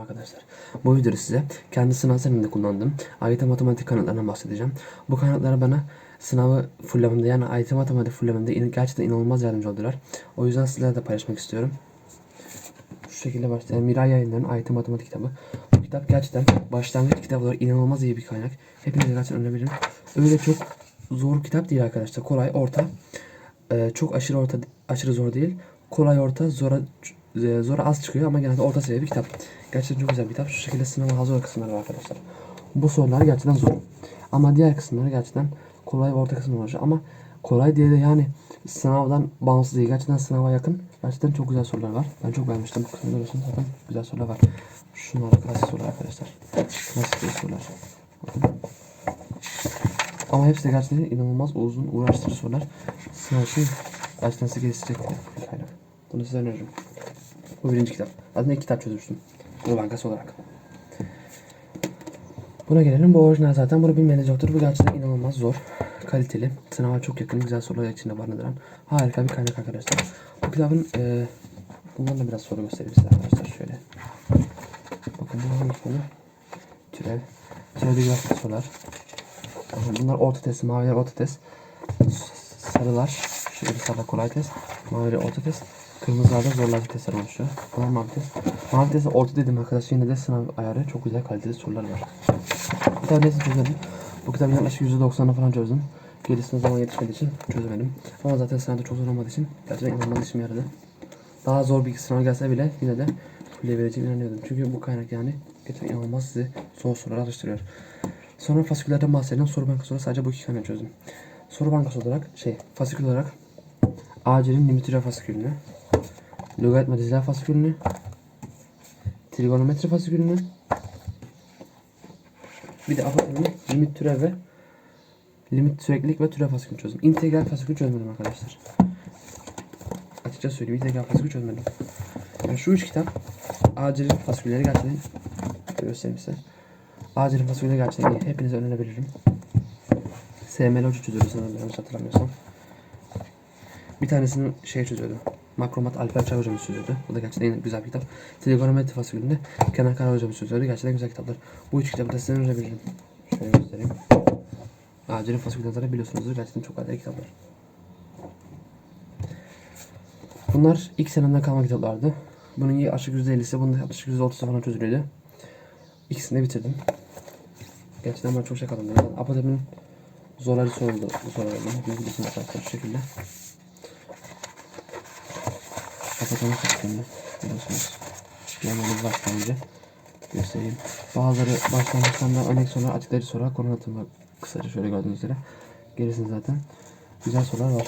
arkadaşlar. Bu videoda size kendi sınav senemde kullandığım AYT matematik kanıtlarından bahsedeceğim. Bu kanıtlar bana sınavı fullememde yani AYT matematik fullememde gerçekten inanılmaz yardımcı oldular. O yüzden sizlerle de paylaşmak istiyorum. Şu şekilde başlayan Miray Yayınları'nın AYT matematik kitabı. Bu kitap gerçekten başlangıç kitabı olarak inanılmaz iyi bir kaynak. Hepinize gerçekten önerebilirim. Öyle çok zor kitap değil arkadaşlar. Kolay, orta. Ee, çok aşırı orta, aşırı zor değil. Kolay orta, zora zora az çıkıyor ama genelde orta seviye bir kitap. Gerçekten çok güzel bir kitap. Şu şekilde sınava hazır kısımları var arkadaşlar. Bu sorular gerçekten zor. Ama diğer kısımları gerçekten kolay ve orta kısımlar olacak. Ama kolay diye de yani sınavdan bağımsız değil. Gerçekten sınava yakın. Gerçekten çok güzel sorular var. Ben çok beğenmiştim bu kısmı görüyorsunuz zaten güzel sorular var. Şunlar da klasik sorular arkadaşlar. Klasik sorular. Ama hepsi de gerçekten inanılmaz uzun, uğraştırıcı sorular. Sınav için gerçekten sizi geliştirecek bir kaynak. Bunu size öneririm. Bu birinci kitap. Zaten iki kitap çözmüştüm. Bu bankası olarak. Buna gelelim. Bu orijinal zaten. Bunu bilmeniz yoktur. Bu gerçekten inanılmaz zor. Kaliteli. Sınava çok yakın. Güzel sorular içinde barındıran. Harika bir kaynak arkadaşlar. Bu kitabın e, bundan da biraz soru göstereyim size arkadaşlar. Şöyle. Bakın bu hangi konu? Türev. Türevde grafik sorular. Bunlar orta test. Maviler orta test. Sarılar. Şöyle sarılar kolay test. Maviler orta test. Kırmızılarda zorlayıcı testler oluşuyor. Bunlar mavi test. Mavi test orta dedim arkadaşlar. Yine de sınav ayarı çok güzel kaliteli sorular var. Tane hepsini çözemedim. Bu kitabın yaklaşık %90'ını falan çözdüm. Gerisine zaman yetişmediği için çözemedim. Ama zaten sınavda çok zor olmadığı için gerçekten inanılmaz işime yaradı. Daha zor bir sınav gelse bile yine de fulleyebileceğime inanıyordum. Çünkü bu kaynak yani gerçekten inanılmaz sizi zor sorular araştırıyor. Sonra fasiküllerden bahsedelim. Soru bankası olarak sadece bu iki kaynağı çözdüm. Soru bankası olarak şey fasikül olarak Acilin limit türev fasikülünü, logaritma diziler fasikülünü, trigonometri fasikülünü, bir de apotemin limit türev ve limit süreklilik ve türev fasikülünü çözdüm. İntegral fasikül çözmedim arkadaşlar. Açıkça söyleyeyim integral fasikül çözmedim. Yani şu üç kitap acilin fasikülleri gerçekten göstereyim size. Acilin fasikülleri gerçekten. Hepinize önerebilirim. SML hoca çözüyordu sanırım yanlış hatırlamıyorsam. Bir tanesini şey çözüyordu. Makromat Alper Çay hocamız çözüyordu. Bu da gerçekten yine güzel bir kitap. Trigonometri fasikülünde Kenan Kara hocamız çözüyordu. Gerçekten güzel kitaplar. Bu üç kitabı da size önerebilirim. Şöyle göstereyim. Acilin zaten biliyorsunuzdur. Gerçekten çok güzel kitaplar. Bunlar ilk senemden kalma kitaplardı. Bunun yaklaşık %50'si, bunun yaklaşık %30'u falan çözülüyordu. İkisini de bitirdim. Gerçekten ben çok şey kazandım. Yani Apotem'in zorları soruldu. Sorulardan. Hepiniz bilirsiniz arkadaşlar şu şekilde. Kapatalım sistemini. Biliyorsunuz. Yanımız başlangıcı. Göstereyim. Bazıları başlangıçtan da örnek sorular, açıklayıcı sorular, konu anlatımı kısaca şöyle gördüğünüz üzere. Gerisinde zaten güzel sorular var.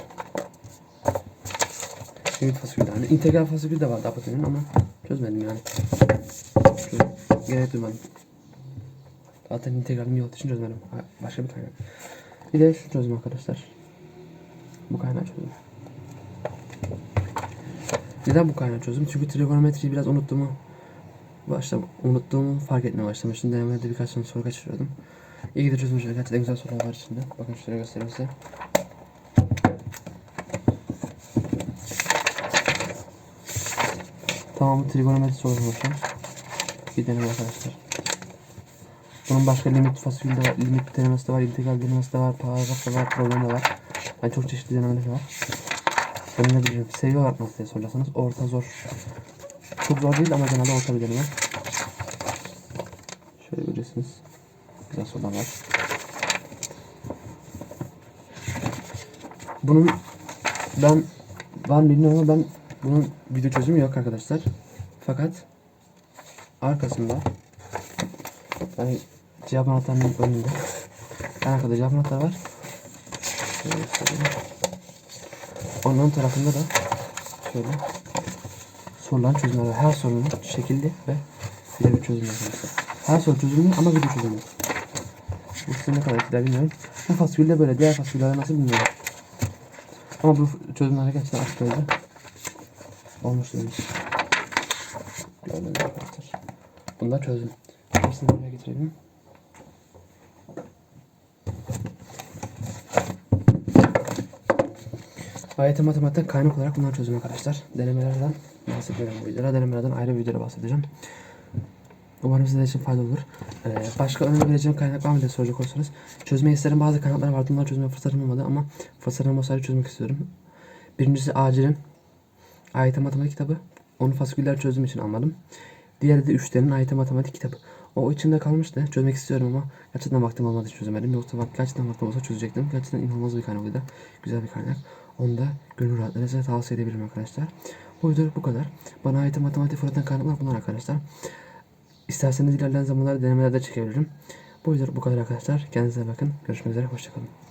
Limit fasikül de hani integral fasikül de vardı Apotem'in ama çözmedim yani. Çöz- Gerek duymadım. Zaten integralim olduğu için çözmedim. Başka bir kaynak. Bir de şu çözdüm arkadaşlar. Bu kaynağı çözdüm. Neden bu kaynağı çözdüm? Çünkü trigonometriyi biraz unuttuğumu başta unuttuğumu fark etmeye başlamıştım. Denemede birkaç tane soru kaçırıyordum. İyi ki de çözmüşler. Gerçekten güzel sorular var içinde. Bakın şöyle göstereyim size. Tamamı trigonometri sorusu oluşan bir deneme arkadaşlar. Bunun başka limit fasikülü de var, limit denemesi de var, integral denemesi de var, paragraf da var, problem de var. Yani çok çeşitli denemeler var. Ben ne biliyorum, seviye olarak nasıl diye soracaksınız. Orta zor. Çok zor değil ama genelde orta bir deneme. Şöyle göreceksiniz. Güzel sorular var. Bunun ben mı bilmiyorum ama ben bunun video çözümü yok arkadaşlar. Fakat arkasında yani cevap anahtarının önünde en arkada cevap anahtarı var. Şöyle göstereyim. Ön tarafında da şöyle soruların çözümleri var. Her sorunun şekilli ve birebir çözümü arkadaşlar. Her soru çözümlü ama video çözümü. Bu size ne kadar etkiler bilmiyorum. Bu fasikülde böyle. Diğer fasiküllerde nasıl bilmiyorum. Ama bu çözümler gerçekten açıklayıcı. Olmuş demiş. Gördüğünüz arkadaşlar. Bunu da çözdüm. Hepsini buraya getirelim. AYT matematikten kaynak olarak bunları çözdüm arkadaşlar. Denemelerden bahsetmiyorum bu videoda. Denemelerden ayrı bir videoda bahsedeceğim. Umarım sizler için faydalı olur. Ee, başka önerebileceğim kaynak var mı diye soracak olursanız. Çözmeyi isterim bazı kaynaklar vardı. Bunları çözme fırsatım olmadı ama fırsatım olsaydı çözmek istiyorum. Birincisi Acil'in AYT matematik kitabı. Onu fasiküller çözdüğüm için almadım. Diğeri de Üçler'in AYT matematik kitabı. O içimde kalmıştı. Çözmek istiyorum ama gerçekten vaktim olmadı için çözemedim. Yoksa bak gerçekten vaktim olsa çözecektim. Gerçekten inanılmaz bir kaynak da. Güzel bir kaynak. Onu da gönül rahatlığıyla size tavsiye edebilirim arkadaşlar. Bu video bu kadar. Bana ait matematik fırlatan kaynaklar bunlar arkadaşlar. İsterseniz ilerleyen zamanlarda denemelerde çekebilirim. Bu video bu kadar arkadaşlar. Kendinize bakın. Görüşmek üzere. Hoşçakalın.